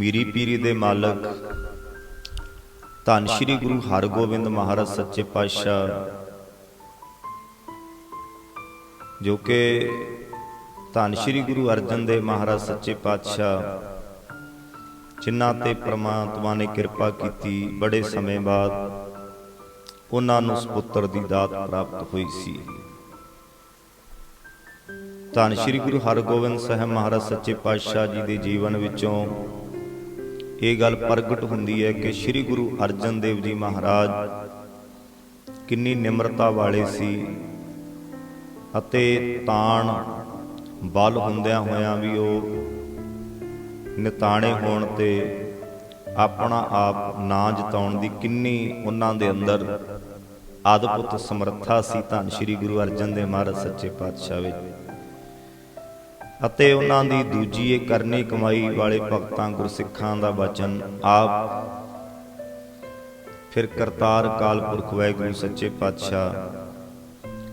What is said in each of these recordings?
ਮੀਰੀ ਪੀਰੀ ਦੇ ਮਾਲਕ, ਧੰਨ ਸ਼੍ਰੀ ਗੁਰੂ ਹਰਗੋਬਿੰਦ ਮਹਾਰਾਜ ਸੱਚੇ ਪਾਤਸ਼ਾਹ, ਜੋ ਕਿ ਧੰਨ ਸ਼੍ਰੀ ਗੁਰੂ ਅਰਜਨ ਦੇਵ ਮਹਾਰਾਜ ਸੱਚੇ ਪਾਤਸ਼ਾਹ, ਜਿਨ੍ਹਾਂ ਤੇ ਪ੍ਰਮਾਤਮਾ ਨੇ ਕਿਰਪਾ ਕੀਤੀ ਬੜੇ ਸਮੇਂ ਬਾਅਦ, ਉਹਨਾਂ ਨੂੰ ਸੁਪੁੱਤਰ ਦੀ ਦਾਤ ਪ੍ਰਾਪਤ ਹੋਈ ਸੀ। ਧੰਨ ਸ਼੍ਰੀ ਗੁਰੂ ਹਰਗੋਬਿੰਦ ਸਾਹਿਬ ਮਹਾਰਾਜ ਸੱਚੇ ਪਾਤਸ਼ਾਹ ਜੀ ਦੇ ਜੀਵਨ ਵਿੱਚੋਂ ਇਹ ਗੱਲ ਪ੍ਰਗਟ ਹੁੰਦੀ ਹੈ ਕਿ ਸ਼੍ਰੀ ਗੁਰੂ ਅਰਜਨ ਦੇਵ ਜੀ ਮਹਾਰਾਜ ਕਿੰਨੀ ਨਿਮਰਤਾ ਵਾਲੇ ਸੀ ਅਤੇ ਤਾਣ ਬਲ ਹੁੰਦਿਆਂ ਹੋਇਆਂ ਵੀ ਉਹ ਨਿਤਾਣੇ ਹੋਣ ਤੇ ਆਪਣਾ ਆਪ ਨਾ ਜਤਾਉਣ ਦੀ ਕਿੰਨੀ ਉਹਨਾਂ ਦੇ ਅੰਦਰ ਅਦਭੁਤ ਸਮਰੱਥਾ ਸੀ ਧੰਨ ਸ਼੍ਰੀ ਗੁਰੂ ਅਰਜਨ ਦੇਵ ਮਹਾਰਾਜ ਸੱਚੇ ਪਾਤਸ਼ਾਹ ਵਿੱਚ। ਅਤੇ ਉਹਨਾਂ ਦੀ ਦੂਜੀ ਇਹ ਕਰਨੀ ਕਮਾਈ ਵਾਲੇ ਭਗਤਾਂ ਗੁਰਸਿੱਖਾਂ ਦਾ ਬਚਨ ਆਪ ਫਿਰ ਕਰਤਾਰ ਕਾਲ ਪੁਰਖ ਵਾਹਿਗੁਰੂ ਸੱਚੇ ਪਾਤਸ਼ਾਹ,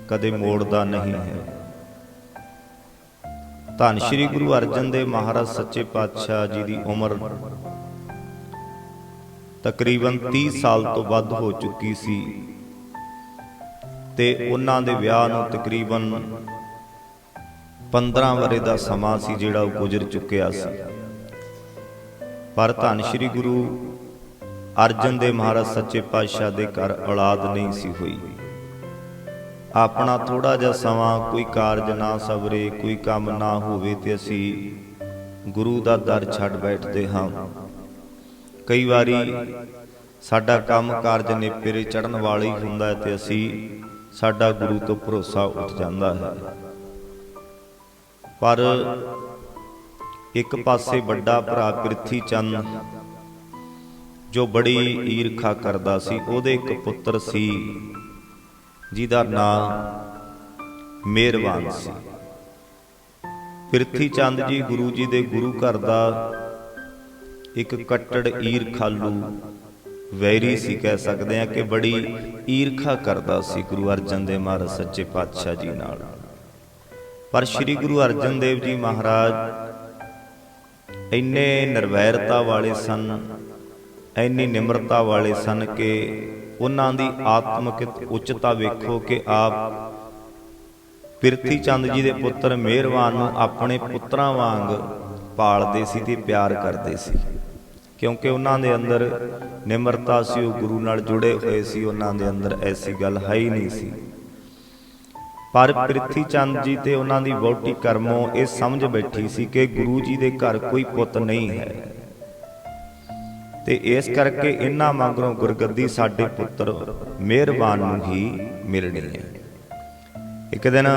ਕਦੇ ਮੋੜਦਾ ਨਹੀਂ ਹੈ। ਧੰਨ ਸ਼੍ਰੀ ਗੁਰੂ ਅਰਜਨ ਦੇਵ ਮਹਾਰਾਜ ਸੱਚੇ ਪਾਤਸ਼ਾਹ ਜੀ ਦੀ ਉਮਰ ਤਕਰੀਬਨ 30 ਸਾਲ ਤੋਂ ਵੱਧ ਹੋ ਚੁੱਕੀ ਸੀ ਤੇ ਉਹਨਾਂ ਦੇ ਵਿਆਹ ਨੂੰ ਤਕਰੀਬਨ 15 ਵਰੇ ਦਾ ਸਮਾਂ ਸੀ ਜਿਹੜਾ ਉਹ ਗੁਜ਼ਰ ਚੁੱਕਿਆ ਸੀ। ਪਰ ਧੰਨ ਸ਼੍ਰੀ ਗੁਰੂ ਅਰਜਨ ਦੇ ਮਹਾਰਾਜ ਸੱਚੇ ਪਾਤਸ਼ਾਹ ਦੇ ਘਰ ਔਲਾਦ ਨਹੀਂ ਸੀ ਹੋਈ। ਆਪਣਾ ਥੋੜਾ ਜਿਹਾ ਸਮਾਂ ਕੋਈ ਕਾਰਜ ਨਾ ਸਵਰੇ, ਕੋਈ ਕੰਮ ਨਾ ਹੋਵੇ ਤੇ ਅਸੀਂ ਗੁਰੂ ਦਾ ਦਰ ਛੱਡ ਬੈਠਦੇ ਹਾਂ। ਕਈ ਵਾਰੀ ਸਾਡਾ ਕੰਮ ਕਾਰਜ ਨੇਪਰੇ ਚੜਨ ਵਾਲਾ ਹੀ ਹੁੰਦਾ ਹੈ ਤੇ ਅਸੀਂ ਸਾਡਾ ਗੁਰੂ ਤੋਂ ਭਰੋਸਾ ਉੱਠ ਜਾਂਦਾ ਹੈ। ਪਰ ਇੱਕ ਪਾਸੇ ਵੱਡਾ ਭਰਾ ਪ੍ਰਿਥੀ ਚੰਦ ਜੋ ਬੜੀ ਈਰਖਾ ਕਰਦਾ ਸੀ, ਉਹਦੇ ਇੱਕ ਪੁੱਤਰ ਸੀ, ਜਿਹਦਾ ਨਾਮ ਮਿਹਰਬਾਨ ਸੀ। ਪ੍ਰਿਥੀ ਚੰਦ ਜੀ ਗੁਰੂ ਜੀ ਦੇ ਗੁਰੂ ਘਰ ਦਾ ਇੱਕ ਕੱਟੜ ਈਰਖਾਲੂ ਵੈਰੀ ਸੀ, ਕਹਿ ਸਕਦੇ ਆ ਕਿ ਬੜੀ ਈਰਖਾ ਕਰਦਾ ਸੀ ਗੁਰੂ ਅਰਜਨ ਦੇਵ ਮਹਾਰਾਜ ਸੱਚੇ ਪਾਤਸ਼ਾਹ ਜੀ ਨਾਲ। ਪਰ ਸ੍ਰੀ ਗੁਰੂ ਅਰਜਨ ਦੇਵ ਜੀ ਮਹਾਰਾਜ, ਇੰਨੇ ਨਿਰਵੈਰਤਾ ਵਾਲੇ ਸਨ, ਇੰਨੀ ਨਿਮਰਤਾ ਵਾਲੇ ਸਨ ਕਿ ਉਹਨਾਂ ਦੀ ਆਤਮਿਕ ਉੱਚਤਾ ਵੇਖੋ ਕਿ ਆਪ ਪਿਰਥੀ ਚੰਦ ਜੀ ਦੇ ਪੁੱਤਰ ਮਿਹਰਬਾਨ ਨੂੰ ਆਪਣੇ ਪੁੱਤਰਾਂ ਵਾਂਗ ਪਾਲਦੇ ਸੀ ਤੇ ਪਿਆਰ ਕਰਦੇ ਸੀ। ਕਿਉਂਕਿ ਉਹਨਾਂ ਦੇ ਅੰਦਰ ਨਿਮਰਤਾ ਸੀ, ਉਹ ਗੁਰੂ ਨਾਲ ਜੁੜੇ ਹੋਏ ਸੀ, ਉਹਨਾਂ ਦੇ ਅੰਦਰ ਐਸੀ ਗੱਲ ਹੈ ਹੀ ਨਹੀਂ ਸੀ। ਪਰ ਪ੍ਰਿਥੀ ਚੰਦ ਜੀ ਤੇ ਉਹਨਾਂ ਦੀ ਵਹੁਟੀ ਕਰਮੋਂ ਇਹ ਸਮਝ ਬੈਠੀ ਸੀ ਕਿ ਗੁਰੂ ਜੀ ਦੇ ਘਰ ਕੋਈ ਪੁੱਤ ਨਹੀਂ ਹੈ। ਤੇ ਇਸ ਕਰਕੇ ਇਹਨਾਂ ਮਗਰੋਂ ਗੁਰਗੱਦੀ ਸਾਡੇ ਪੁੱਤਰ ਮਿਹਰਬਾਨ ਨੂੰ ਹੀ ਮਿਲਣੀ ਹੈ। ਇੱਕ ਦਿਨ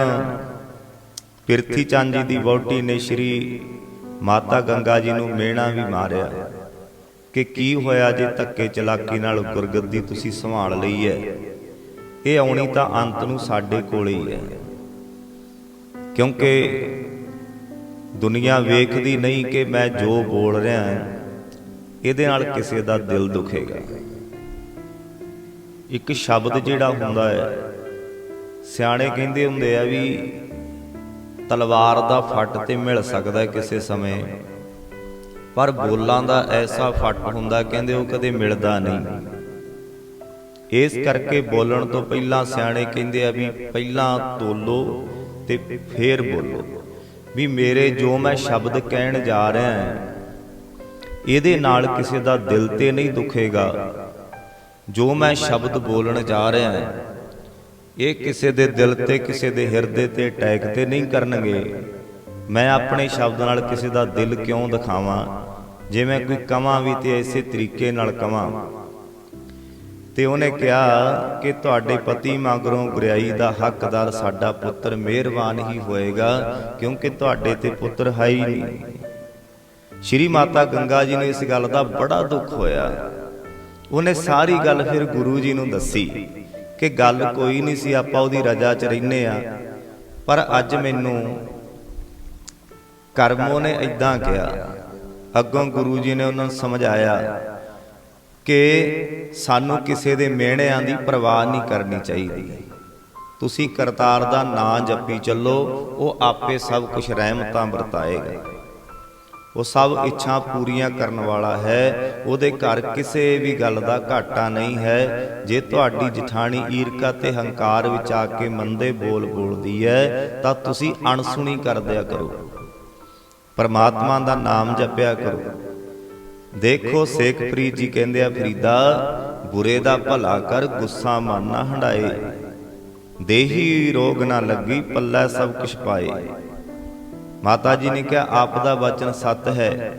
ਪ੍ਰਿਥੀ ਚੰਦ ਜੀ ਦੀ ਵਹੁਟੀ ਨੇ ਸ਼੍ਰੀ ਮਾਤਾ ਗੰਗਾ ਜੀ ਨੂੰ ਮੇਣਾ ਵੀ ਮਾਰਿਆ ਕਿ ਕੀ ਹੋਇਆ ਜੇ ਧੱਕੇ ਚਲਾਕੀ ਨਾਲ ਗੁਰਗੱਦੀ ਤੁਸੀਂ ਸੰਭਾਲ ਲਈ ਹੈ? ਇਹ ਆਉਣੀ ਤਾਂ ਅੰਤ ਨੂੰ ਸਾਡੇ ਕੋਲ ਹੀ ਹੈ। ਕਿਉਂਕਿ ਦੁਨੀਆ ਵੇਖਦੀ ਨਹੀਂ ਕਿ ਮੈਂ ਜੋ ਬੋਲ ਰਿਹਾ ਹਾਂ, ਇਹਦੇ ਨਾਲ ਕਿਸੇ ਦਾ ਦਿਲ ਦੁਖੇਗਾ। ਇੱਕ ਸ਼ਬਦ ਜਿਹੜਾ ਹੁੰਦਾ ਹੈ, ਸਿਆਣੇ ਕਹਿੰਦੇ ਹੁੰਦੇ ਆ ਵੀ ਤਲਵਾਰ ਦਾ ਫੱਟ ਤੇ ਮਿਲ ਸਕਦਾ ਕਿਸੇ ਸਮੇਂ, ਪਰ ਬੋਲਾਂ ਦਾ ਐਸਾ ਫੱਟ ਹੁੰਦਾ, ਕਹਿੰਦੇ ਉਹ ਕਦੇ ਮਿਲਦਾ ਨਹੀਂ। ਇਸ ਕਰਕੇ ਬੋਲਣ ਤੋਂ ਪਹਿਲਾਂ ਸਿਆਣੇ ਕਹਿੰਦੇ ਆ ਵੀ ਪਹਿਲਾਂ ਤੋਲੋ ਤੇ ਫੇਰ ਬੋਲੋ। ਵੀ ਮੇਰੇ ਜੋ ਮੈਂ ਸ਼ਬਦ ਕਹਿਣ ਜਾ ਰਿਹਾ ਹਾਂ, ਇਹਦੇ ਨਾਲ ਕਿਸੇ ਦਾ ਦਿਲ ਤੇ ਨਹੀਂ ਦੁਖੇਗਾ। ਜੋ ਮੈਂ ਸ਼ਬਦ ਬੋਲਣ ਜਾ ਰਿਹਾ ਹਾਂ, ਇਹ ਕਿਸੇ ਦੇ ਦਿਲ ਤੇ, ਕਿਸੇ ਦੇ ਹਿਰਦੇ ਤੇ ਅਟੈਕ ਤੇ ਨਹੀਂ ਕਰਨਗੇ। ਮੈਂ ਆਪਣੇ ਸ਼ਬਦ ਨਾਲ ਕਿਸੇ ਦਾ ਦਿਲ ਕਿਉਂ ਦਿਖਾਵਾਂ? ਜੇ ਮੈਂ ਕੋਈ ਕਵਾਂ ਵੀ ਤੇ ਐਸੇ ਤਰੀਕੇ ਨਾਲ ਕਵਾਂ। ਤੇ ਉਹਨੇ ਕਿਹਾ ਕਿ ਤੁਹਾਡੇ ਪਤੀ ਮਗਰੋਂ ਗੁਰਿਆਈ ਦਾ ਹੱਕਦਾਰ ਸਾਡਾ ਪੁੱਤਰ ਮਿਹਰਬਾਨ ਹੀ ਹੋਏਗਾ, ਕਿਉਂਕਿ ਤੁਹਾਡੇ ਤੇ ਪੁੱਤਰ ਹੈ ਹੀ ਨਹੀਂ। ਸ਼੍ਰੀ ਮਾਤਾ ਗੰਗਾ ਜੀ ਨੂੰ ਇਸ ਗੱਲ ਦਾ ਬੜਾ ਦੁੱਖ ਹੋਇਆ। ਉਹਨੇ ਸਾਰੀ ਗੱਲ ਫਿਰ ਗੁਰੂ ਜੀ ਨੂੰ ਦੱਸੀ ਕਿ ਗੱਲ ਕੋਈ ਨਹੀਂ ਸੀ, ਆਪਾਂ ਉਹਦੀ ਰਜਾ 'ਚ ਰਹਿੰਨੇ ਆ ਪਰ ਅੱਜ ਮੈਨੂੰ ਕਰਮੋਂ ਨੇ ਇਦਾਂ ਕਿਹਾ। ਅੱਗੋਂ ਗੁਰੂ ਜੀ ਨੇ ਉਹਨਾਂ ਨੂੰ ਸਮਝਾਇਆ ਕਿ ਸਾਨੂੰ ਕਿਸੇ ਦੇ ਮਿਹਣਿਆਂ ਦੀ ਪਰਵਾਹ ਨਹੀਂ ਕਰਨੀ ਚਾਹੀਦੀ। ਤੁਸੀਂ ਕਰਤਾਰ ਦਾ ਨਾਂ ਜਪੀ ਚੱਲੋ, ਉਹ ਆਪੇ ਸਭ ਕੁਝ ਰਹਿਮਤਾਂ ਵਰਤਾਏਗਾ। ਉਹ ਸਭ ਇੱਛਾ ਪੂਰੀਆਂ ਕਰਨ ਵਾਲਾ ਹੈ, ਉਹਦੇ ਘਰ ਕਿਸੇ ਵੀ ਗੱਲ ਦਾ ਘਾਟਾ ਨਹੀਂ ਹੈ। ਜੇ ਤੁਹਾਡੀ ਜਠਾਣੀ ਈਰਕਾ ਤੇ ਹੰਕਾਰ ਵਿੱਚ ਆ ਕੇ ਮੰਦੇ ਬੋਲ ਬੋਲਦੀ ਹੈ, ਤਾਂ ਤੁਸੀਂ ਅਣਸੁਣੀ ਕਰ ਦਿਆ ਕਰੋ। ਪਰਮਾਤਮਾ ਦਾ ਨਾਮ ਜਪਿਆ ਕਰੋ। ਦੇਖੋ ਸੇਖ ਸੇਖਪ੍ਰੀਤ ਜੀ ਕਹਿੰਦੇ ਆ, ਫਰੀਦਾ, ਬੁਰੇ ਦਾ ਭਲਾ ਕਰ, ਗੁੱਸਾ ਮਨ ਨਾ ਹੰਡਾਏ। ਦੇਹੀ ਰੋਗ ਨਾ ਲੱਗੀ, ਪੱਲਾ ਸਭ ਕੁਛ ਪਾਏ। ਮਾਤਾ ਜੀ ਨੇ ਕਿਹਾ, ਆਪ ਦਾ ਵਚਨ ਸੱਤ ਹੈ।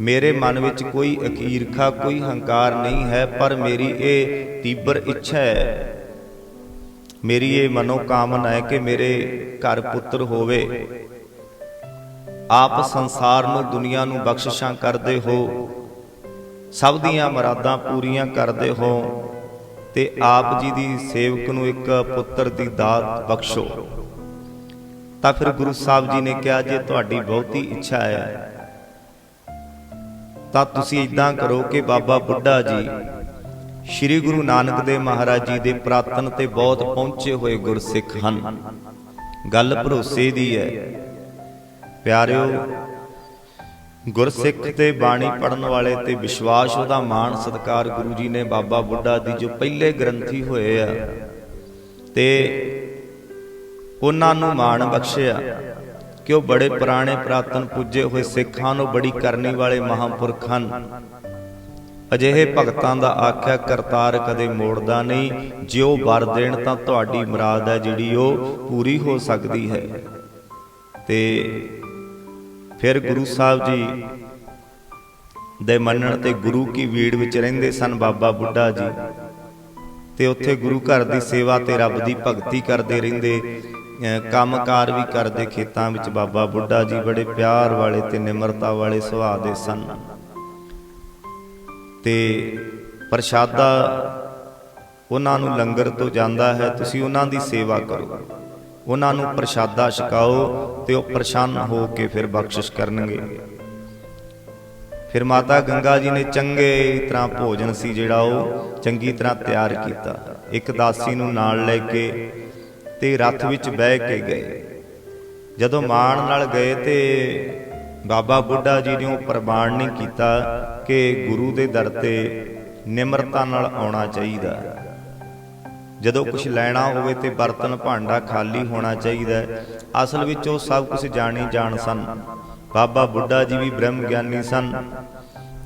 ਮੇਰੇ ਮਨ ਵਿੱਚ ਕੋਈ ਅਕੀਰਖਾ, ਕੋਈ ਹੰਕਾਰ ਨਹੀਂ ਹੈ, ਪਰ ਮੇਰੀ ਇਹ ਤੀਬਰ ਇੱਛਾ ਹੈ। ਮੇਰੀ ਇਹ ਮਨੋ ਕਾਮਨਾ ਹੈ ਕਿ ਮੇਰੇ ਘਰ ਪੁੱਤਰ ਹੋਵੇ। ਆਪ ਸੰਸਾਰ ਨੂੰ, ਦੁਨੀਆ ਨੂੰ ਬਖਸ਼ਿਸ਼ਾਂ ਕਰਦੇ ਹੋ। ਸਭ ਦੀਆਂ ਮਰਾਦਾਂ ਪੂਰੀਆਂ ਕਰਦੇ ਹੋ ਤੇ ਆਪ ਜੀ ਦੀ ਸੇਵਕ ਨੂੰ ਇੱਕ ਪੁੱਤਰ ਦੀ ਦਾਤ ਬਖਸ਼ੋ। ਤਾਂ ਫਿਰ ਗੁਰੂ ਸਾਹਿਬ ਜੀ ਨੇ ਕਿਹਾ, ਜੇ ਤੁਹਾਡੀ ਬਹੁਤੀ ਇੱਛਾ ਹੈ, ਤਾਂ ਤੁਸੀਂ ਇਦਾਂ ਕਰੋ ਕਿ ਬਾਬਾ ਬੁੱਢਾ ਜੀ, ਸ੍ਰੀ ਗੁਰੂ ਨਾਨਕ ਦੇਵ ਮਹਾਰਾਜ ਜੀ ਦੇ ਪ੍ਰਾਤਨ ਤੇ ਬਹੁਤ ਪਹੁੰਚੇ ਹੋਏ ਗੁਰਸਿੱਖ ਹਨ। ਗੱਲ ਭਰੋਸੇ ਦੀ ਹੈ। ਪਿਆਰਿਓ, ਗੁਰਸਿੱਖ ਤੇ ਬਾਣੀ ਪੜਨ ਵਾਲੇ ਤੇ ਵਿਸ਼ਵਾਸ ਉਹਦਾ ਮਾਣ ਸਤਕਾਰ ਗੁਰੂ ਜੀ ਨੇ ਬਾਬਾ ਬੁੱਢਾ ਦੀ ਜੋ ਪਹਿਲੇ ਗ੍ਰੰਥੀ ਹੋਏ ਆ ਤੇ ਉਹਨਾਂ ਨੂੰ ਮਾਣ ਬਖਸ਼ਿਆ ਕਿ ਉਹ ਬੜੇ ਪੁਰਾਣੇ ਪ੍ਰਾਤਨ ਪੁੱਜੇ ਹੋਏ ਸਿੱਖਾਂ ਨੂੰ ਬੜੀ ਕਰਨੀ ਵਾਲੇ ਮਹਾਂਪੁਰਖ ਹਨ। ਅਜਿਹੇ ਭਗਤਾਂ ਦਾ ਆਖਿਆ, ਕਰਤਾਰ ਕਦੇ ਮੋੜਦਾ ਨਹੀਂ, ਜੇ ਉਹ ਵਰ ਦੇਣ ਤਾਂ ਤੁਹਾਡੀ ਮੁਰਾਦ ਹੈ ਜਿਹੜੀ ਉਹ ਪੂਰੀ ਹੋ ਸਕਦੀ ਹੈ। ਤੇ ਫਿਰ ਗੁਰੂ ਸਾਹਿਬ ਜੀ ਦੇ ਮੰਨਣ ਤੇ ਗੁਰੂ ਕੀ ਵੀੜ ਵਿੱਚ ਰਹਿੰਦੇ ਸਨ ਬਾਬਾ ਬੁੱਢਾ ਜੀ। ਤੇ ਉੱਥੇ ਗੁਰੂ ਘਰ ਦੀ ਸੇਵਾ ਤੇ ਰੱਬ ਦੀ ਭਗਤੀ ਕਰਦੇ ਰਹਿੰਦੇ, ਅਹ ਕੰਮਕਾਰ ਵੀ ਕਰਦੇ ਖੇਤਾਂ ਵਿੱਚ ਬਾਬਾ ਬੁੱਢਾ ਜੀ ਬੜੇ ਪਿਆਰ ਵਾਲੇ ਤੇ ਨਿਮਰਤਾ ਵਾਲੇ ਸੁਭਾਅ ਦੇ ਸਨ। ਤੇ ਪ੍ਰਸ਼ਾਦਾ ਉਹਨਾਂ ਨੂੰ ਲੰਗਰ ਤੋਂ ਜਾਂਦਾ ਹੈ, ਤੁਸੀਂ ਉਹਨਾਂ ਦੀ ਸੇਵਾ ਕਰੋ। ਉਹਨਾਂ ਨੂੰ ਪ੍ਰਸ਼ਾਦਾ ਛਕਾਓ ਤੇ ਉਹ ਪ੍ਰਸੰਨ ਹੋ ਕੇ ਫਿਰ ਬਖਸ਼ਿਸ਼ ਕਰਨਗੇ। ਫਿਰ ਮਾਤਾ ਗੰਗਾ ਜੀ ਨੇ ਚੰਗੇ ਤਰ੍ਹਾਂ ਭੋਜਨ ਸੀ ਜਿਹੜਾ ਉਹ ਚੰਗੀ ਤਰ੍ਹਾਂ ਤਿਆਰ ਕੀਤਾ। ਇੱਕ ਦਾਸੀ ਨੂੰ ਨਾਲ ਲੈ ਕੇ ਤੇ ਰੱਥ ਵਿੱਚ ਬਹਿ ਕੇ ਗਏ। ਜਦੋਂ ਮਾਣ ਨਾਲ ਗਏ ਤੇ ਬਾਬਾ ਬੁੱਢਾ ਜੀ ਨੇ ਉਹ ਪ੍ਰਮਾਣ ਨਹੀਂ ਕੀਤਾ ਕਿ ਗੁਰੂ ਦੇ ਦਰ ਤੇ ਨਿਮਰਤਾ ਨਾਲ ਆਉਣਾ ਚਾਹੀਦਾ। ਜਦੋਂ ਕੁਝ ਲੈਣਾ ਹੋਵੇ ਤੇ ਬਰਤਨ ਭਾਂਡਾ ਖਾਲੀ ਹੋਣਾ ਚਾਹੀਦਾ ਹੈ। ਅਸਲ ਵਿੱਚ ਉਹ ਸਭ ਕੁਝ ਜਾਣੀ ਜਾਣ ਸਨ। ਬਾਬਾ ਬੁੱਢਾ ਜੀ ਵੀ ਬ੍ਰਹਮ ਗਿਆਨੀ ਸਨ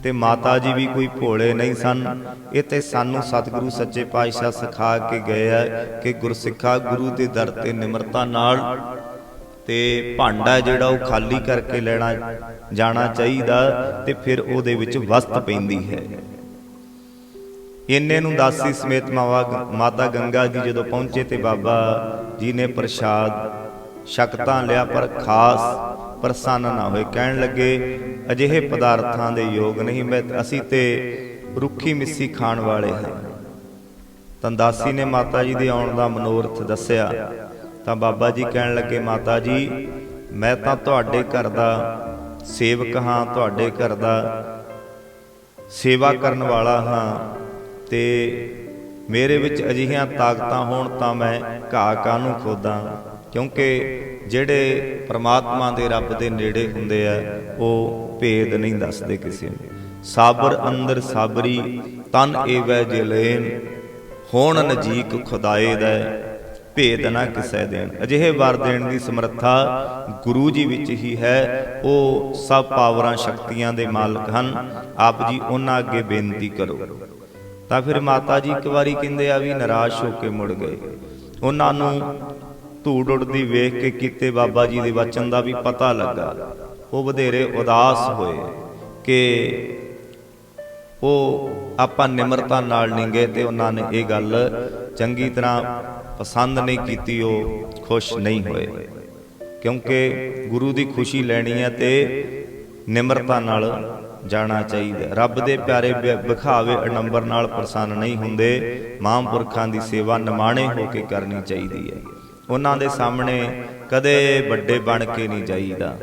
ਤੇ ਮਾਤਾ ਜੀ ਵੀ ਕੋਈ ਭੋਲੇ ਨਹੀਂ ਸਨ। ਇਹ ਤੇ ਸਾਨੂੰ ਸਤਿਗੁਰੂ ਸੱਚੇ ਪਾਤਸ਼ਾਹ ਸਿਖਾ ਕੇ ਗਏ ਆ ਕਿ ਗੁਰਸਿੱਖਾ ਗੁਰੂ ਦੇ ਦਰ ਤੇ ਨਿਮਰਤਾ ਨਾਲ ਤੇ ਭਾਂਡਾ ਜਿਹੜਾ ਉਹ ਖਾਲੀ ਕਰਕੇ ਲੈਣਾ ਜਾਣਾ ਚਾਹੀਦਾ ਤੇ ਫਿਰ ਉਹਦੇ ਵਿੱਚ ਵਸਤ ਪੈਂਦੀ ਹੈ। ਇੰਨੇ ਨੂੰ ਦਾਸੀ ਸਮੇਤ ਮਾਵਾ ਮਾਤਾ ਗੰਗਾ ਜੀ ਜਦੋਂ ਪਹੁੰਚੇ ਤੇ ਬਾਬਾ ਜੀ ਨੇ ਪ੍ਰਸ਼ਾਦ ਸ਼ਕਤਾਂ ਲਿਆ ਪਰ ਖਾਸ ਪ੍ਰਸੰਨ ਨਾ ਹੋਏ। ਕਹਿਣ ਲੱਗੇ, ਅਜਿਹੇ ਪਦਾਰਥਾਂ ਦੇ ਯੋਗ ਨਹੀਂ, ਮੈਂ ਅਸੀਂ ਤੇ ਰੁੱਖੀ ਮਿੱਸੀ ਖਾਣ ਵਾਲੇ ਹਾਂ। ਤਾਂ ਦਾਸੀ ਨੇ ਮਾਤਾ ਜੀ ਦੇ ਆਉਣ ਦਾ ਮਨੋਰਥ ਦੱਸਿਆ। ਤਾਂ ਬਾਬਾ ਜੀ ਕਹਿਣ ਲੱਗੇ, ਮਾਤਾ ਜੀ, ਮੈਂ ਤਾਂ ਤੁਹਾਡੇ ਘਰ ਦਾ ਸੇਵਕ ਹਾਂ, ਤੁਹਾਡੇ ਘਰ ਦਾ ਸੇਵਾ ਕਰਨ ਵਾਲਾ ਹਾਂ। ਤੇ ਮੇਰੇ ਵਿੱਚ ਅਜਿਹੀਆਂ ਤਾਕਤਾਂ ਹੋਣ ਤਾਂ ਮੈਂ ਘਾਹ ਕਾਹਨੂੰ ਖੋਦਾਂ? ਕਿਉਂਕਿ ਜਿਹੜੇ ਪ੍ਰਮਾਤਮਾ ਦੇ ਰੱਬ ਦੇ ਨੇੜੇ ਹੁੰਦੇ ਆ, ਉਹ ਭੇਦ ਨਹੀਂ ਦੱਸਦੇ ਕਿਸੇ ਨੂੰ। ਸਾਬਰ ਅੰਦਰ ਸਾਬਰੀ, ਤਨ ਏਵੈ ਜਲੇਨ ਹੋਣ ਨਜੀਕ ਖੁਦਾਏ ਦਾ ਭੇਦ ਨਾ ਕਿਸੈ ਦੇਣ। ਅਜਿਹੇ ਵਰ ਦੇਣ ਦੀ ਸਮਰੱਥਾ ਗੁਰੂ ਜੀ ਵਿੱਚ ਹੀ ਹੈ। ਉਹ ਸਭ ਪਾਵਰਾਂ, ਸ਼ਕਤੀਆਂ ਦੇ ਮਾਲਕ ਹਨ। ਆਪ ਜੀ ਉਹਨਾਂ ਅੱਗੇ ਬੇਨਤੀ ਕਰੋ। ਤਾਂ ਫਿਰ ਮਾਤਾ ਜੀ ਇੱਕ ਵਾਰੀ ਕਹਿੰਦੇ ਆ ਵੀ ਨਿਰਾਸ਼ ਹੋ ਕੇ ਮੁੜ ਗਏ। ਉਹਨਾਂ ਨੂੰ ਧੂੜ ਉੱਡਦੀ ਵੇਖ ਕੇ ਕੀਤੇ ਬਾਬਾ ਜੀ ਦੇ ਵਚਨ ਦਾ ਵੀ ਪਤਾ ਲੱਗਾ। ਉਹ ਵਧੇਰੇ ਉਦਾਸ ਹੋਏ ਕਿ ਉਹ ਆਪਾਂ ਨਿਮਰਤਾ ਨਾਲ ਨਹੀਂ ਗਏ ਤੇ ਉਹਨਾਂ ਨੇ ਇਹ ਗੱਲ ਚੰਗੀ ਤਰ੍ਹਾਂ ਪਸੰਦ ਨਹੀਂ ਕੀਤੀ ਉਹ ਖੁਸ਼ ਨਹੀਂ ਹੋਏ। ਕਿਉਂਕਿ ਗੁਰੂ ਦੀ ਖੁਸ਼ੀ ਲੈਣੀ ਹੈ ਤੇ ਨਿਮਰਤਾ ਨਾਲ ਜਾਣਾ ਚਾਹੀਦਾ। ਰੱਬ ਦੇ ਪਿਆਰੇ ਵਿਖਾਵੇ ਅਡੰਬਰ ਨਾਲ ਪ੍ਰਸੰਨ ਨਹੀਂ ਹੁੰਦੇ ਮਹਾਂਪੁਰਖਾਂ ਦੀ ਸੇਵਾ ਨਿਮਾਣੇ ਹੋ ਕੇ ਕਰਨੀ ਚਾਹੀਦੀ ਹੈ। ਉਹਨਾਂ ਦੇ ਸਾਹਮਣੇ ਕਦੇ ਵੱਡੇ ਬਣ ਕੇ ਨਹੀਂ ਜਾਈਦਾ।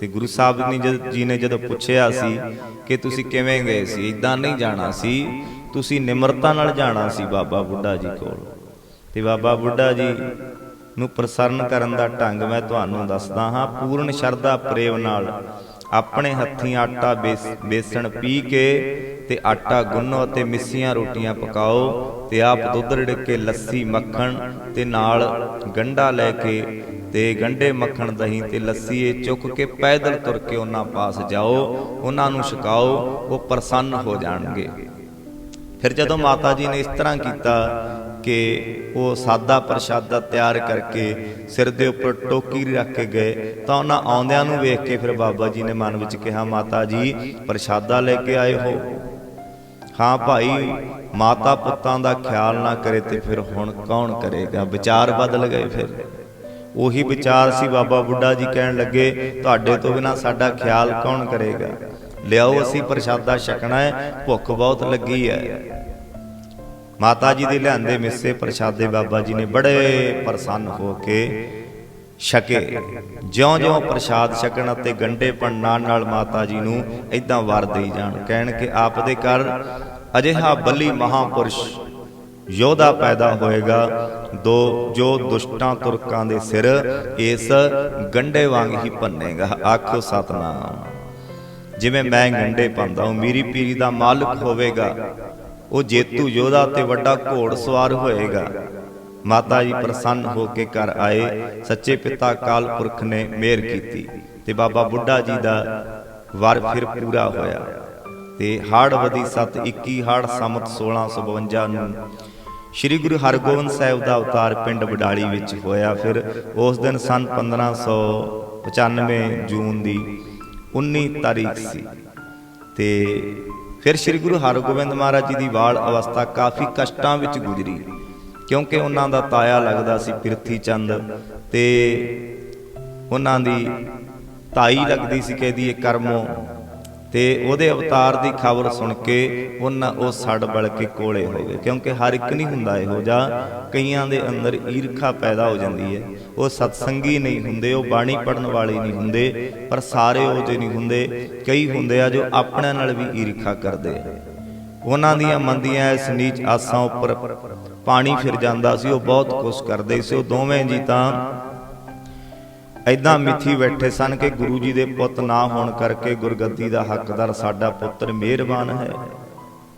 ਤੇ ਗੁਰੂ ਸਾਹਿਬ ਨੇ ਜਦ, ਜੀ ਨੇ ਜਦੋਂ ਪੁੱਛਿਆ ਸੀ ਕਿ ਤੁਸੀਂ ਕਿਵੇਂ ਗਏ ਸੀ ਇਦਾਂ ਨਹੀਂ ਜਾਣਾ ਸੀ, ਤੁਸੀਂ ਨਿਮਰਤਾ ਨਾਲ ਜਾਣਾ ਸੀ ਬਾਬਾ ਬੁੱਢਾ ਜੀ ਕੋਲ। ਤੇ ਬਾਬਾ ਬੁੱਢਾ ਜੀ ਨੂੰ ਪ੍ਰਸੰਨ ਕਰਨ ਦਾ ਢੰਗ ਮੈਂ ਤੁਹਾਨੂੰ ਦੱਸਦਾ ਹਾਂ, ਪੂਰਨ ਸ਼ਰਧਾ, ਪ੍ਰੇਮ ਨਾਲ। ਆਪਣੇ ਹੱਥੀਂ ਆਟਾ ਬੇਸਣ ਪੀ ਕੇ ਤੇ ਆਟਾ ਗੁੰਨੋ ਅਤੇ ਮਿੱਸੀਆਂ ਰੋਟੀਆਂ ਪਕਾਓ ਤੇ ਆਪ ਦੁੱਧ ਰਿੜ ਕੇ ਲੱਸੀ, ਮੱਖਣ ਤੇ ਨਾਲ ਗੰਡਾ ਲੈ ਕੇ ਤੇ ਗੰਡੇ ਮੱਖਣ, ਦਹੀਂ ਤੇ ਲੱਸੀ ਇਹ ਚੁੱਕ ਕੇ ਪੈਦਲ ਤੁਰ ਕੇ ਉਹਨਾਂ ਪਾਸ ਜਾਓ, ਉਹਨਾਂ ਨੂੰ ਛਕਾਓ, ਉਹ ਪ੍ਰਸੰਨ ਹੋ ਜਾਣਗੇ। ਫਿਰ ਜਦੋਂ ਮਾਤਾ ਜੀ ਨੇ ਇਸ ਤਰ੍ਹਾਂ ਕੀਤਾ ਕਿ ਉਹ ਸਾਦਾ ਪ੍ਰਸ਼ਾਦਾ ਤਿਆਰ ਕਰਕੇ ਸਿਰ ਦੇ ਉੱਪਰ ਟੋਕੀ ਰੱਖ ਕੇ ਗਏ। ਤਾਂ ਉਹਨਾਂ ਆਉਂਦਿਆਂ ਨੂੰ ਵੇਖ ਕੇ ਫਿਰ ਬਾਬਾ ਜੀ ਨੇ ਮਨ ਵਿੱਚ ਕਿਹਾ, ਮਾਤਾ ਜੀ, ਪ੍ਰਸ਼ਾਦਾ ਲੈ ਕੇ ਆਏ ਹੋ? ਹਾਂ ਭਾਈ, ਮਾਤਾ ਪੁੱਤਾਂ ਦਾ ਖਿਆਲ ਨਾ ਕਰੇ ਤੇ ਫਿਰ ਹੁਣ ਕੌਣ ਕਰੇਗਾ? ਵਿਚਾਰ ਬਦਲ ਗਏ ਫਿਰ। ਉਹੀ ਵਿਚਾਰ ਸੀ ਬਾਬਾ ਬੁੱਢਾ ਜੀ ਕਹਿਣ ਲੱਗੇ, ਤੁਹਾਡੇ ਤੋਂ ਬਿਨਾ ਸਾਡਾ ਖਿਆਲ ਕੌਣ ਕਰੇਗਾ? ਲਿਆਓ, ਅਸੀਂ ਪ੍ਰਸ਼ਾਦਾ ਛਕਣਾ ਹੈ, ਭੁੱਖ ਬਹੁਤ ਲੱਗੀ ਹੈ। ਮਾਤਾ ਜੀ ਦੇ ਲਿਆਂਦੇ ਮਿੱਸੇ ਪ੍ਰਸ਼ਾਦੇ ਬਾਬਾ ਜੀ ਨੇ ਬੜੇ ਪ੍ਰਸੰਨ ਹੋ ਕੇ ਛਕੇ। ਜਿਉਂ-ਜਿਉਂ ਪ੍ਰਸ਼ਾਦ ਛਕਣ ਅਤੇ ਗੰਡੇ ਪੰਨਾਂ ਨਾਲ ਮਾਤਾ ਜੀ ਨੂੰ ਇਦਾਂ ਵਰ ਦੇਈ ਜਾਣ। ਕਹਿਣ ਕਿ ਆਪ ਦੇ ਘਰ ਅਜਿਹਾ ਬੱਲੀ ਮਹਾਪੁਰਸ਼ ਯੋਧਾ ਪੈਦਾ ਹੋਏਗਾ। ਦੋ ਜੋ ਦੁਸ਼ਟਾਂ ਤੁਰਕਾਂ ਦੇ ਸਿਰ ਇਸ ਗੰਡੇ ਵਾਂਗ ਹੀ ਭੰਨੇਗਾ। ਆਖੋ ਸਤਨਾਮ। ਜਿਵੇਂ ਮੈਂ ਗੰਡੇ ਪਾਉਂਦਾ ਹਾਂ ਮੇਰੀ ਪੀਰੀ ਦਾ ਮਾਲਕ ਹੋਵੇਗਾ। ਉਹ ਜੇਤੂ ਯੋਧਾ ਤੇ ਵੱਡਾ ਘੋੜ ਸਵਾਰ ਹੋਏਗਾ। ਮਾਤਾ ਜੀ ਪ੍ਰਸੰਨ ਹੋ ਕੇ ਘਰ ਆਏ। ਸੱਚੇ ਪਿਤਾ ਕਾਲ ਪੁਰਖ ਨੇ ਮਿਹਰ ਕੀਤੀ ਤੇ ਬਾਬਾ ਬੁੱਢਾ ਜੀ ਦਾ ਵਰ ਫਿਰ ਪੂਰਾ ਹੋਇਆ। ਤੇ ਹਾੜ ਵਦੀ ਸਤ 21 ਹਾੜ ਸਮਤ 1652 ਨੂੰ ਸ੍ਰੀ ਗੁਰੂ ਹਰਗੋਬਿੰਦ ਸਾਹਿਬ ਦਾ ਅਵਤਾਰ ਪਿੰਡ ਬਡਾਲੀ ਵਿੱਚ ਹੋਇਆ। ਫਿਰ ਉਸ ਦਿਨ ਸਨ 1595 ਜੂਨ ਦੀ 19 ਤਾਰੀਖ ਸੀ। ਤੇ ਫਿਰ ਸ੍ਰੀ ਗੁਰੂ ਹਰਗੋਬਿੰਦ ਮਹਾਰਾਜ ਜੀ ਦੀ ਬਾਲ ਅਵਸਥਾ ਕਾਫੀ ਕਸ਼ਟਾਂ ਵਿੱਚ ਗੁਜ਼ਰੀ, ਕਿਉਂਕਿ ਉਹਨਾਂ ਦਾ ਤਾਇਆ ਲੱਗਦਾ ਸੀ ਪ੍ਰਿਥੀ ਚੰਦ ਤੇ ਉਹਨਾਂ ਦੀ ਤਾਈ ਲੱਗਦੀ ਸੀ ਕਹਿੰਦੀ ਇਹ ਕਰਮੋ ਤੇ ਉਹਦੇ ਅਵਤਾਰ ਦੀ ਖਬਰ ਸੁਣ ਕੇ ਉਹਨਾਂ ਉਹ ਸੜ ਬਲ ਕੇ ਕੋਲੇ ਹੋ ਗਏ। ਕਿਉਂਕਿ ਹਰ ਇੱਕ ਨਹੀਂ ਹੁੰਦਾ ਇਹੋ ਜਿਹਾ। ਕਈਆਂ ਦੇ ਅੰਦਰ ਈਰਖਾ ਪੈਦਾ ਹੋ ਜਾਂਦੀ ਹੈ। ਉਹ ਸਤਸੰਗੀ ਨਹੀਂ ਹੁੰਦੇ, ਉਹ ਬਾਣੀ ਪੜਨ ਵਾਲੇ ਨਹੀਂ ਹੁੰਦੇ, ਪਰ ਸਾਰੇ ਉਹ ਜਿਹੇ ਨਹੀਂ ਹੁੰਦੇ। ਕਈ ਹੁੰਦੇ ਆ ਜੋ ਆਪਣਿਆਂ ਨਾਲ ਵੀ ਈਰਖਾ ਕਰਦੇ ਆ। ਉਹਨਾਂ ਦੀਆਂ ਮੰਦੀਆਂ ਇਸ ਨੀਚ ਆਸਾਂ ਉੱਪਰ ਪਾਣੀ ਫਿਰ ਜਾਂਦਾ ਸੀ, ਉਹ ਬਹੁਤ ਕੁਛ ਕਰਦੇ ਸੀ। ਉਹ ਦੋਵੇਂ ਜੀ ਤਾਂ ਐਦਾਂ ਮਿੱਥੀ ਬੈਠੇ ਸਨ ਕਿ ਗੁਰੂ ਜੀ ਦੇ ਪੁੱਤ ਨਾ ਹੋਣ ਕਰਕੇ ਗੁਰਗੱਦੀ ਦਾ ਹੱਕਦਾਰ ਸਾਡਾ ਪੁੱਤਰ ਮਿਹਰਬਾਨ ਹੈ।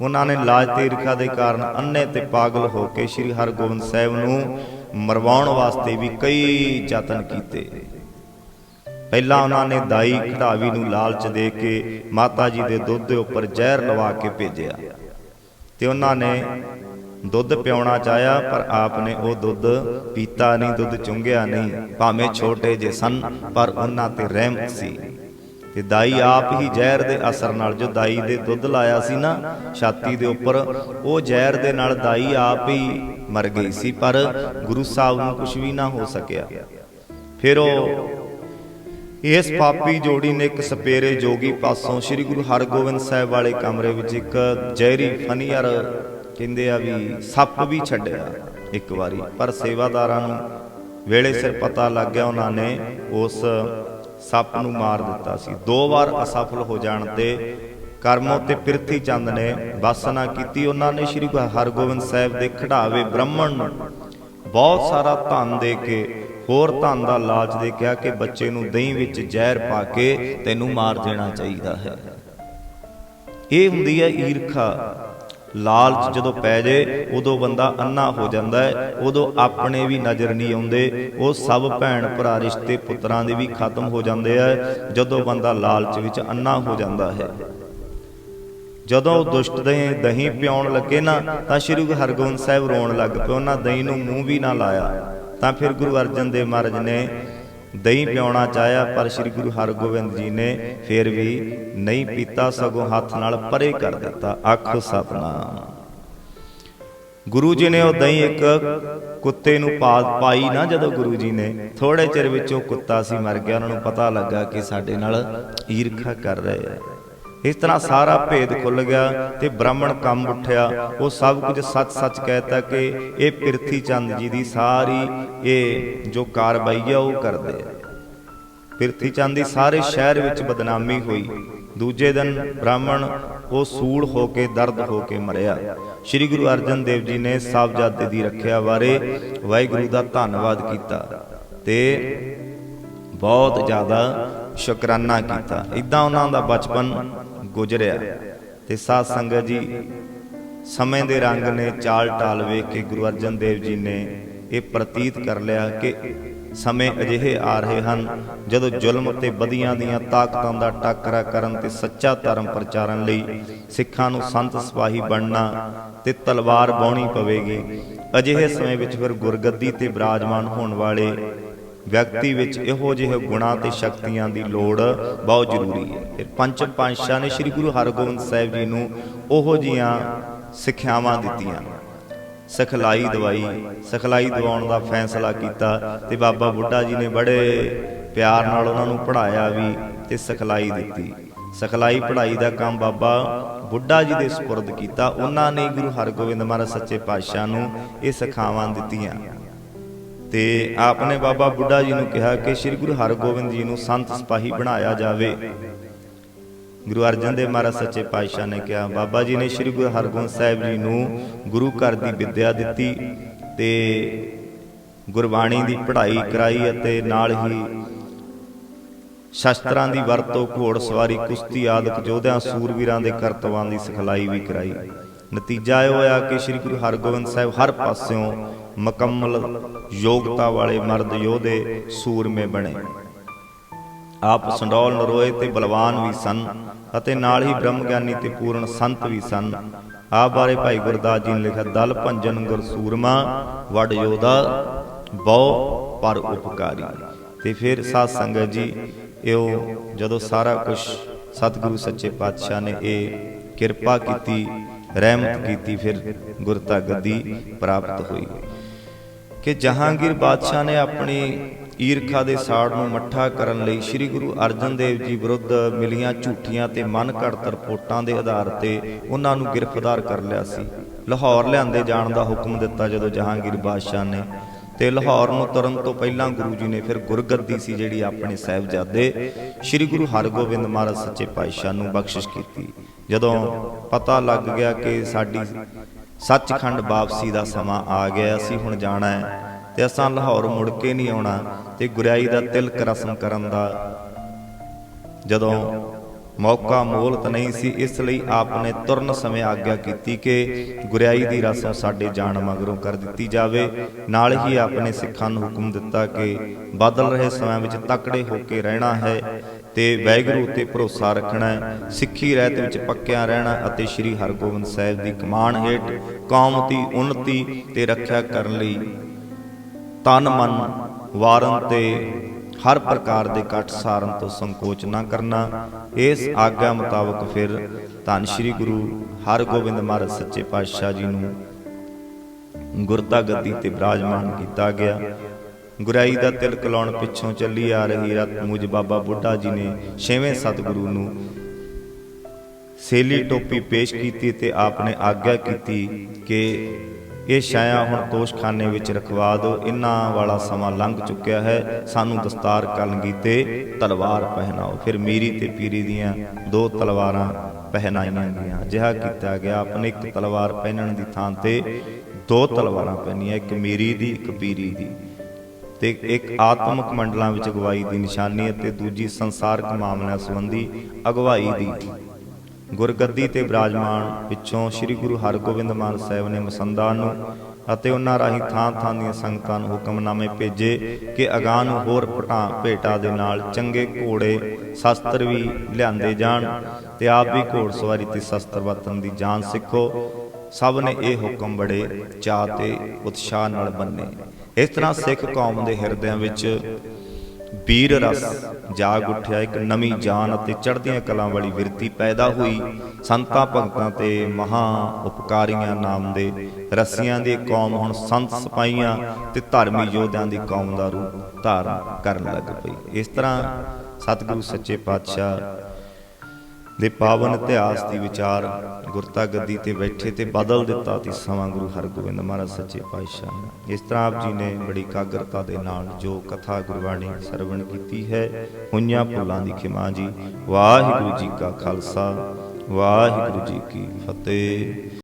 ਉਹਨਾਂ ਨੇ ਲਾਜ ਤੇ ਈਰਖਾ ਦੇ ਕਾਰਨ ਅੰਨੇ ਤੇ ਪਾਗਲ ਹੋ ਕੇ ਸ੍ਰੀ ਹਰਗੋਬਿੰਦ ਸਾਹਿਬ ਨੂੰ ਮਰਵਾਉਣ ਵਾਸਤੇ ਵੀ ਕਈ ਯਤਨ ਕੀਤੇ। ਪਹਿਲਾਂ ਉਹਨਾਂ ਨੇ ਦਾਈ ਖੜਾਵੀ ਨੂੰ ਲਾਲਚ ਦੇ ਕੇ ਮਾਤਾ ਜੀ ਦੇ ਦੁੱਧ ਦੇ ਉੱਪਰ ਜ਼ਹਿਰ ਲਵਾ ਕੇ ਭੇਜਿਆ। ਤੇ ਉਹਨਾਂ ਨੇ ਦੁੱਧ ਪਿਉਣਾ ਚਾਹਿਆ, ਪਰ ਆਪ ਨੇ ਉਹ ਦੁੱਧ ਪੀਤਾ ਨਹੀਂ, ਦੁੱਧ ਚੁੰਗਿਆ ਨਹੀਂ। ਭਾਵੇਂ ਛੋਟੇ ਜੇ ਸਨ, ਪਰ ਉਹਨਾਂ ਤੇ ਰਹਿਮਤ ਸੀ। ਤੇ ਦਾਈ ਆਪ ਹੀ ਜ਼ਹਿਰ ਦੇ ਅਸਰ ਨਾਲ, ਜੋ ਦਾਈ ਦੇ ਦੁੱਧ ਲਾਇਆ ਸੀ ਨਾ, ਛਾਤੀ ਦੇ ਉੱਪਰ, ਉਹ ਜ਼ਹਿਰ ਦੇ ਨਾਲ ਦਾਈ ਆਪ ਹੀ ਮਰ ਗਈ ਸੀ, ਪਰ ਗੁਰੂ ਸਾਹਿਬ ਨੂੰ ਕੁਝ ਵੀ ਨਾ ਹੋ ਸਕਿਆ। ਫਿਰ ਉਹ ਇਸ ਪਾਪੀ ਜੋੜੀ ਨੇ ਇੱਕ ਸਪੇਰੇ ਜੋਗੀ ਪਾਸੋਂ ਸ੍ਰੀ ਗੁਰੂ ਹਰਗੋਬਿੰਦ ਸਾਹਿਬ ਵਾਲੇ ਕਮਰੇ ਵਿੱਚ ਇੱਕ ਜ਼ਹਿਰੀ ਫਨੀਅਰ ਕਹਿੰਦੇ ਆ ਵੀ ਸੱਪ ਵੀ ਛੱਡਿਆ ਇੱਕ ਵਾਰੀ, ਪਰ ਸੇਵਾਦਾਰਾਂ ਨੂੰ ਵੇਲੇ ਸਿਰ ਪਤਾ ਲੱਗ ਗਿਆ ਉਹਨਾਂ ਨੇ ਉਸ ਸੱਪ ਨੂੰ ਮਾਰ ਦਿੱਤਾ ਸੀ। ਦੋ ਵਾਰ ਅਸਫਲ ਹੋ ਜਾਣ ਤੇ ਕਰਮੋਂ ਤੇ ਪਿਰਥੀ ਚੰਦ ਨੇ ਵਾਸਨਾ ਕੀਤੀ। ਉਹਨਾਂ ਨੇ ਸ੍ਰੀ ਹਰਗੋਬਿੰਦ ਸਾਹਿਬ ਦੇ ਖੜਾਵੇ ਬ੍ਰਾਹਮਣ ਨੂੰ ਬਹੁਤ ਸਾਰਾ ਧਨ ਦੇ ਕੇ, ਹੋਰ ਧਨ ਦਾ ਲਾਲਚ ਦੇ ਕਿਹਾ ਕਿ ਬੱਚੇ ਨੂੰ ਦਹੀਂ ਵਿੱਚ ਜ਼ਹਿਰ ਪਾ ਕੇ ਤੈਨੂੰ ਮਾਰ ਦੇਣਾ ਚਾਹੀਦਾ ਹੈ। ਇਹ ਹੁੰਦੀ ਹੈ ਈਰਖਾ। ਲਾਲਚ ਜਦੋਂ ਪੈ ਜੇ, ਉਦੋਂ ਬੰਦਾ ਅੰਨਾ ਹੋ ਜਾਂਦਾ ਹੈ, ਉਦੋਂ ਆਪਣੇ ਵੀ ਨਜ਼ਰ ਨਹੀਂ ਆਉਂਦੇ, ਉਹ ਸਭ ਭੈਣ ਭਰਾ ਰਿਸ਼ਤੇ ਪੁੱਤਰਾਂ ਦੇ ਵੀ ਖਤਮ ਹੋ ਜਾਂਦੇ ਆ, ਜਦੋਂ ਬੰਦਾ ਲਾਲਚ ਵਿੱਚ ਅੰਨਾ ਹੋ ਜਾਂਦਾ ਹੈ। ਜਦੋਂ ਦੁਸ਼ਟ ਦੇ ਦਹੀਂ ਪਿਉਣ ਲੱਗੇ ਨਾ, ਤਾਂ ਸ੍ਰੀ ਗੁਰੂ ਹਰਗੋਬਿੰਦ ਸਾਹਿਬ ਰੋਣ ਲੱਗ ਪਏ, ਉਹਨਾਂ ਦਹੀਂ ਨੂੰ ਮੂੰਹ ਵੀ ਨਾ ਲਾਇਆ। ਤਾਂ ਫਿਰ ਗੁਰੂ ਅਰਜਨ ਦੇਵ ਮਹਾਰਾਜ ਨੇ ਦਹੀਂ ਪਿਉਣਾ ਚਾਹਿਆ, ਪਰ ਸ੍ਰੀ ਗੁਰੂ ਹਰਗੋਬਿੰਦ ਜੀ ਨੇ ਫਿਰ ਵੀ ਨਹੀਂ ਪੀਤਾ, ਸਗੋਂ ਹੱਥ ਨਾਲ ਪਰੇ ਕਰ ਦਿੱਤਾ, ਆਖੋ ਸਤਨਾਮ। ਗੁਰੂ ਜੀ ਨੇ ਉਹ ਦਹੀਂ ਇੱਕ ਕੁੱਤੇ ਨੂੰ ਪਾ, ਪਾਈ ਨਾ ਜਦੋਂ ਗੁਰੂ ਜੀ ਨੇ ਥੋੜੇ ਚਿਰ ਵਿੱਚ ਉਹ ਕੁੱਤਾ ਸੀ, ਮਰ ਗਿਆ, ਉਹਨਾਂ ਨੂੰ ਪਤਾ ਲੱਗਾ ਕਿ ਸਾਡੇ ਨਾਲ ਈਰਖਾ ਕਰ ਰਹੇ ਆ। ਇਸ ਤਰ੍ਹਾਂ ਸਾਰਾ ਭੇਦ ਖੁੱਲ ਗਿਆ ਤੇ ਬ੍ਰਾਹਮਣ ਕੰਮ ਉੱਠਿਆ। ਉਹ ਸਭ ਕੁਝ ਸੱਚ-ਸੱਚ ਕਹਿਤਾ ਕਿ ਇਹ ਪਿਰਥੀ ਚੰਦ ਜੀ ਦੀ ਸਾਰੀ ਇਹ ਜੋ ਕਾਰਵਾਈ ਆ ਉਹ ਕਰਦੇ ਆ। ਪਿਰਥੀ ਚੰਦ ਦੀ ਸਾਰੇ ਸ਼ਹਿਰ ਵਿੱਚ ਬਦਨਾਮੀ ਹੋਈ। ਦੂਜੇ ਦਿਨ ਬ੍ਰਾਹਮਣ ਉਹ ਸੂਲ ਹੋ ਕੇ, ਦਰਦ ਹੋ ਕੇ ਮਰਿਆ। ਸ੍ਰੀ ਗੁਰੂ ਅਰਜਨ ਦੇਵ ਜੀ ਨੇ ਸਾਹਿਬਜ਼ਾਦੇ ਦੀ ਰੱਖਿਆ ਬਾਰੇ ਵਾਹਿਗੁਰੂ ਦਾ ਧੰਨਵਾਦ ਕੀਤਾ ਤੇ ਬਹੁਤ ਜ਼ਿਆਦਾ ਸ਼ੁਕਰਾਨਾ ਕੀਤਾ। ਇਦਾਂ ਉਹਨਾਂ ਦਾ ਬਚਪਨ ਗੁਜ਼ਰਿਆ। ਤੇ ਸਾਧ ਸੰਗਤ ਜੀ, ਸਮੇਂ ਦੇ ਰੰਗ ਨੇ ਚਾਲ ਟਾਲ ਵੇਖ ਕੇ ਗੁਰੂ ਅਰਜਨ ਦੇਵ ਜੀ ਨੇ ਇਹ ਪ੍ਰਤੀਤ ਕਰ ਲਿਆ ਕਿ ਸਮੇਂ ਅਜਿਹੇ ਆ ਰਹੇ ਹਨ ਜਦੋਂ ਜ਼ੁਲਮ ਤੇ ਬਦੀਆਂ ਦੀਆਂ ਤਾਕਤਾਂ ਦਾ ਟੱਕਰਾ ਕਰਨ ਤੇ ਸੱਚਾ ਧਰਮ ਪ੍ਰਚਾਰਨ ਲਈ ਸਿੱਖਾਂ ਨੂੰ ਸੰਤ ਸਿਪਾਹੀ ਬਣਨਾ ਤੇ ਤਲਵਾਰ ਬਾਉਣੀ ਪਵੇਗੀ। ਅਜਿਹੇ ਸਮੇਂ ਵਿੱਚ ਫਿਰ ਗੁਰਗੱਦੀ ਤੇ ਬਿਰਾਜਮਾਨ ਹੋਣ ਵਾਲੇ ਵਿਅਕਤੀ ਵਿੱਚ ਇਹੋ ਜਿਹੇ ਗੁਣਾਂ ਤੇ ਸ਼ਕਤੀਆਂ ਦੀ ਲੋੜ ਬਹੁਤ ਜ਼ਰੂਰੀ ਹੈ। ਫਿਰ ਪੰਚਮ ਪਾਤਸ਼ਾਹ ਨੇ ਸ੍ਰੀ ਗੁਰੂ ਹਰਗੋਬਿੰਦ ਸਾਹਿਬ ਜੀ ਨੂੰ ਉਹੋ ਜੀਆਂ ਸਿੱਖਿਆਵਾਂ ਦਿੱਤੀਆਂ। ਸਿਖਲਾਈ ਦਵਾਈ ਸਿਖਲਾਈ ਦਿਵਾਉਣ ਦਾ ਫੈਸਲਾ ਕੀਤਾ ਤੇ ਬਾਬਾ ਬੁੱਢਾ ਜੀ ਨੇ ਬੜੇ ਪਿਆਰ ਨਾਲ ਉਹਨਾਂ ਨੂੰ ਪੜ੍ਹਾਇਆ ਵੀ ਤੇ ਸਿਖਲਾਈ ਦਿੱਤੀ। ਸਿਖਲਾਈ ਪੜ੍ਹਾਈ ਦਾ ਕੰਮ ਬਾਬਾ ਬੁੱਢਾ ਜੀ ਦੇ ਸਪੁਰਦ ਕੀਤਾ। ਉਹਨਾਂ ਨੇ ਗੁਰੂ ਹਰਗੋਬਿੰਦ ਮਹਾਰਾਜ ਸੱਚੇ ਪਾਤਸ਼ਾਹ ਨੂੰ ਇਹ ਸਿਖਾਵਾਂ ਦਿੱਤੀਆਂ। ਤੇ ਆਪਨੇ ਬਾਬਾ ਬੁੱਢਾ ਜੀ ਨੂੰ ਕਿਹਾ ਕਿ ਸ੍ਰੀ ਗੁਰੂ ਹਰਗੋਬਿੰਦ ਜੀ ਨੂੰ ਸੰਤ ਸਿਪਾਹੀ ਬਣਾਇਆ ਜਾਵੇ। ਗੁਰੂ ਅਰਜਨ ਦੇਵ ਮਹਾਰਾਜ ਸੱਚੇ ਪਾਤਸ਼ਾਹ ਨੇ ਕਿਹਾ, ਬਾਬਾ ਜੀ ਨੇ ਸ੍ਰੀ ਗੁਰੂ ਹਰਗੋਬਿੰਦ ਸਾਹਿਬ ਜੀ ਨੂੰ ਗੁਰੂ ਘਰ ਦੀ ਵਿੱਦਿਆ ਦਿੱਤੀ ਤੇ ਗੁਰਬਾਣੀ ਦੀ ਪੜ੍ਹਾਈ ਕਰਾਈ ਅਤੇ ਨਾਲ ਹੀ ਸ਼ਸਤਰਾਂ ਦੀ ਵਰਤੋਂ, ਘੋੜ ਸਵਾਰੀ, ਕੁਸ਼ਤੀ ਆਦਿਕ ਯੋਧਿਆਂ, ਸੂਰਵੀਰਾਂ ਦੇ ਕਰਤਵਾਂ ਦੀ ਸਿਖਲਾਈ ਵੀ ਕਰਾਈ। ਨਤੀਜਾ ਇਹ ਹੋਇਆ ਕਿ ਸ੍ਰੀ ਗੁਰੂ ਹਰਗੋਬਿੰਦ ਸਾਹਿਬ ਹਰ ਪਾਸਿਓਂ ਮੁਕੰਮਲ ਯੋਗਤਾ ਵਾਲੇ ਮਰਦ ਯੋਧੇ ਸੂਰਮੇ ਬਣੇ। ਆਪ ਸੰਡੌਲ ਨਰੋਏ ਤੇ ਬਲਵਾਨ ਵੀ ਸਨ ਅਤੇ ਨਾਲ ਹੀ ਬ੍ਰਹਮ ਗਿਆਨੀ ਤੇ ਪੂਰਨ ਸੰਤ ਵੀ ਸਨ। ਆਪ ਬਾਰੇ ਭਾਈ ਗੁਰਦਾਸ ਜੀ ਨੇ ਲਿਖਿਆ, ਦਲ ਭੰਜਨ ਗੁਰ ਸੂਰਮਾ, ਵਡ ਯੋਧਾ ਬਹੁ ਪਰ ਉਪਕਾਰੀ। ਤੇ ਫਿਰ ਸਾਧ ਸੰਗਤ ਜੀ, ਇਹੋ ਜਦੋਂ ਸਾਰਾ ਕੁਝ ਸਤਿਗੁਰੂ ਸੱਚੇ ਪਾਤਸ਼ਾਹ ਨੇ ਇਹ ਕਿਰਪਾ ਕੀਤੀ, ਰਹਿਮਤ ਕੀਤੀ, ਫਿਰ ਗੁਰਤਾ ਗੱਦੀ ਪ੍ਰਾਪਤ ਹੋਈ। ਕਿ ਜਹਾਂਗੀਰ ਬਾਦਸ਼ਾਹ ਨੇ ਆਪਣੀ ਈਰਖਾ ਦੇ ਸਾੜ ਨੂੰ ਮੱਠਾ ਕਰਨ ਲਈ ਸ੍ਰੀ ਗੁਰੂ ਅਰਜਨ ਦੇਵ ਜੀ ਵਿਰੁੱਧ ਮਿਲੀਆਂ ਝੂਠੀਆਂ ਤੇ ਮਨ ਘੜਤ ਰਿਪੋਰਟਾਂ ਦੇ ਆਧਾਰ ਤੇ ਉਹਨਾਂ ਨੂੰ ਗ੍ਰਿਫਤਾਰ ਕਰ ਲਿਆ ਸੀ। ਲਾਹੌਰ ਲਿਆਂਦੇ ਜਾਣ ਦਾ ਹੁਕਮ ਦਿੱਤਾ ਜਦੋਂ ਜਹਾਂਗੀਰ ਬਾਦਸ਼ਾਹ ਨੇ। ਤੇ ਲਾਹੌਰ ਨੂੰ ਤੁਰਨ ਤੋਂ ਪਹਿਲਾਂ ਗੁਰੂ ਜੀ ਨੇ ਫਿਰ ਗੁਰਗੱਦੀ ਸੀ ਜਿਹੜੀ ਆਪਣੇ ਸਾਹਿਬਜ਼ਾਦੇ ਸ੍ਰੀ ਗੁਰੂ ਹਰਗੋਬਿੰਦ ਮਹਾਰਾਜ ਸੱਚੇ ਪਾਤਸ਼ਾਹ ਨੂੰ ਬਖਸ਼ਿਸ਼ ਕੀਤੀ। ਜਦੋਂ ਪਤਾ ਲੱਗ ਗਿਆ ਕਿ ਸਾਡੀ ਸੱਚਖੰਡ ਵਾਪਸੀ ਦਾ ਸਮਾਂ ਆ ਗਿਆ ਅਸੀਂ ਹੁਣ ਜਾਣਾ ਹੈ। ਤੇ ਅਸਾਂ ਲਾਹੌਰ ਮੁੜ ਕੇ ਨਹੀਂ ਆਉਣਾ ਤੇ ਗੁਰਿਆਈ ਦਾ ਤਿਲਕ ਰਸਮ ਕਰਨ ਦਾ ਜਦੋਂ ਮੌਕਾ ਮੋਹਲਤ ਨਹੀਂ ਸੀ ਇਸ ਲਈ ਆਪ ਨੇ ਤੁਰਨ ਸਮੇਂ ਆਗਿਆ ਕੀਤੀ ਕਿ ਗੁਰਿਆਈ ਦੀ ਰਸਮ ਸਾਡੇ ਜਾਣ ਮਗਰੋਂ ਕਰ ਦਿੱਤੀ ਜਾਵੇ। ਨਾਲ ਹੀ ਆਪ ਨੇ ਸਿੱਖਾਂ ਨੂੰ ਹੁਕਮ ਦਿੱਤਾ ਕਿ ਬਦਲ ਰਹੇ ਸਮੇਂ ਵਿੱਚ ਤਕੜੇ ਹੋ ਕੇ ਰਹਿਣਾ ਹੈ। ਤੇ ਵੈਗਰੂ ਤੇ ਭਰੋਸਾ ਰੱਖਣਾ ਸਿੱਖੀ ਰਹਿਤ ਵਿੱਚ ਪੱਕਿਆ ਰਹਿਣਾ ਅਤੇ ਸ੍ਰੀ ਹਰਗੋਬਿੰਦ ਸਾਹਿਬ ਦੀ ਕਮਾਨ ਹੇਠ ਕੌਮ ਦੀ ਉન્નਤੀ ਤੇ ਰੱਖਿਆ ਕਰਨ ਲਈ ਤਨ ਮਨ ਵਾਰਨ ਤੇ ਹਰ ਪ੍ਰਕਾਰ ਦੇ ਕੱਟ ਸਾਰਨ ਤੋਂ ਸੰਕੋਚ ਨਾ ਕਰਨਾ। ਇਸ ਆਗਿਆ ਮੁਤਾਬਕ ਫਿਰ ਧੰਨ ਸ੍ਰੀ ਗੁਰੂ ਹਰਗੋਬਿੰਦ ਮਹਾਰਾਜ ਸੱਚੇ ਪਾਤਸ਼ਾਹ ਜੀ ਨੂੰ ਗੁਰਤਾ ਗੱਦੀ ਤੇ ਬਿਰਾਜਮਾਨ ਕੀਤਾ ਗਿਆ। ਗੁਰਾਈ ਦਾ ਤਿਲਕ ਲਾਉਣ ਪਿੱਛੋਂ ਚੱਲੀ ਆ ਰਹੀ ਰਤ ਮੁਜ ਬਾਬਾ ਬੁੱਢਾ ਜੀ ਨੇ ਛੇਵੇਂ ਸਤਿਗੁਰੂ ਨੂੰ ਸੇਲੀ ਟੋਪੀ ਪੇਸ਼ ਕੀਤੀ ਤੇ ਆਪਨੇ ਆਗਿਆ ਕੀਤੀ ਕਿ ਇਹ ਛਾਇਆ ਹੁਣ ਤੋਸ਼ਖਾਨੇ ਵਿੱਚ ਰਖਵਾ ਦਿਓ। ਇਨਾਂ ਵਾਲਾ ਸਮਾਂ ਲੰਘ ਚੁੱਕਿਆ ਹੈ। ਸਾਨੂੰ ਦਸਤਾਰ ਕਲਗੀ ਤੇ ਤਲਵਾਰ ਪਹਿਨਾਓ। ਫਿਰ ਮੀਰੀ ਤੇ ਪੀਰੀ ਦੀਆਂ ਦੋ ਤਲਵਾਰਾਂ ਪਹਿਨਾਈਆਂ ਗਈਆਂ। ਜਿਹਾ ਕੀਤਾ ਗਿਆ। ਆਪਣੇ ਇੱਕ ਤਲਵਾਰ ਪਹਿਨਣ ਦੀ ਥਾਂ ਤੇ ਦੋ ਤਲਵਾਰਾਂ ਪਹਿਨੀਆਂ ਇੱਕ ਮੀਰੀ ਦੀ, ਇੱਕ ਪੀਰੀ ਦੀ। ਤੇ ਇੱਕ ਆਤਮਿਕ ਮੰਡਲਾਂ ਵਿੱਚ ਅਗਵਾਈ ਦੀ ਨਿਸ਼ਾਨੀ ਅਤੇ ਦੂਜੀ ਸੰਸਾਰਕ ਮਾਮਲਿਆਂ ਸੰਬੰਧੀ ਅਗਵਾਈ ਦੀ। ਗੁਰਗੱਦੀ ਤੇ ਬਿਰਾਜਮਾਨ ਪਿੱਛੋਂ ਸ੍ਰੀ ਗੁਰੂ ਹਰਗੋਬਿੰਦ ਮਾਨ ਸਾਹਿਬ ਨੇ ਮਸੰਦਾਂ ਨੂੰ ਅਤੇ ਉਹਨਾਂ ਰਾਹੀਂ ਥਾਂ ਥਾਂ ਦੀਆਂ ਸੰਗਤਾਂ ਨੂੰ ਹੁਕਮਨਾਮੇ ਭੇਜੇ ਕਿ ਅਗਾਂਹ ਨੂੰ ਹੋਰ ਪਟਾ ਭੇਟਾ ਦੇ ਨਾਲ ਚੰਗੇ ਘੋੜੇ, ਸ਼ਸਤਰ ਵੀ ਲਿਆਂਦੇ ਜਾਣ ਤੇ ਆਪ ਵੀ ਘੋੜਸਵਾਰੀ ਤੇ ਸ਼ਸਤਰ ਵਰਤਨ ਦੀ ਜਾਣ ਸਿੱਖੋ। ਸਭ ਨੇ ਇਹ ਹੁਕਮ ਬੜੇ ਚਾਅ ਤੇ ਉਤਸ਼ਾਹ ਨਾਲ ਮੰਨੇ ਇਸ ਤਰ੍ਹਾਂ ਸਿੱਖ ਕੌਮ ਦੇ ਹਿਰਦਿਆਂ ਵਿੱਚ ਵੀਰ ਰਸ, ਜਾਗ ਉੱਠਿਆ, ਇੱਕ ਨਵੀਂ ਜਾਨ ਅਤੇ ਚੜ੍ਹਦੀਆਂ ਕਲਾਂ ਵਾਲੀ ਵਿਰਤੀ ਪੈਦਾ ਹੋਈ। ਸੰਤਾਂ ਭਗਤਾਂ ਤੇ ਮਹਾ ਉਪਕਾਰੀਆਂ ਨਾਮ ਦੇ ਰਸੀਆਂ ਦੀ ਕੌਮ ਹੁਣ ਸੰਤ ਸਿਪਾਈਆਂ ਤੇ ਧਰਮੀ ਯੋਧਿਆਂ ਦੀ ਕੌਮ ਦਾ ਰੂਪ ਧਾਰਨ ਕਰਨ ਲੱਗ ਪਈ। ਇਸ ਤਰ੍ਹਾਂ ਸਤਿਗੁਰੂ ਸੱਚੇ ਪਾਤਸ਼ਾਹ ਦੇ ਪਾਵਨ ਇਤਿਹਾਸ ਦੀ ਵਿਚਾਰ ਗੁਰਤਾ ਗੱਦੀ ਤੇ ਬੈਠੇ ਤੇ ਬਦਲ ਦਿੱਤਾ ਤੀ ਸਮਾਂ ਗੁਰੂ ਹਰਗੋਬਿੰਦ ਮਹਾਰਾਜ ਸੱਚੇ ਪਾਤਸ਼ਾਹ ਨੇ ਇਸ ਤਰ੍ਹਾਂ ਆਪ ਜੀ ਨੇ ਬੜੀ ਕਾਗਰਤਾ ਦੇ ਨਾਲ ਜੋ ਕਥਾ ਗੁਰਬਾਣੀ ਸਰਵਣ ਕੀਤੀ ਹੈ, ਹੋਈਆਂ ਭੁੱਲਾਂ ਦੀ ਖਿਮਾ ਜੀ। ਵਾਹਿਗੁਰੂ ਜੀ ਕਾ ਖਾਲਸਾ, ਵਾਹਿਗੁਰੂ ਜੀ ਕੀ ਫਤਿਹ।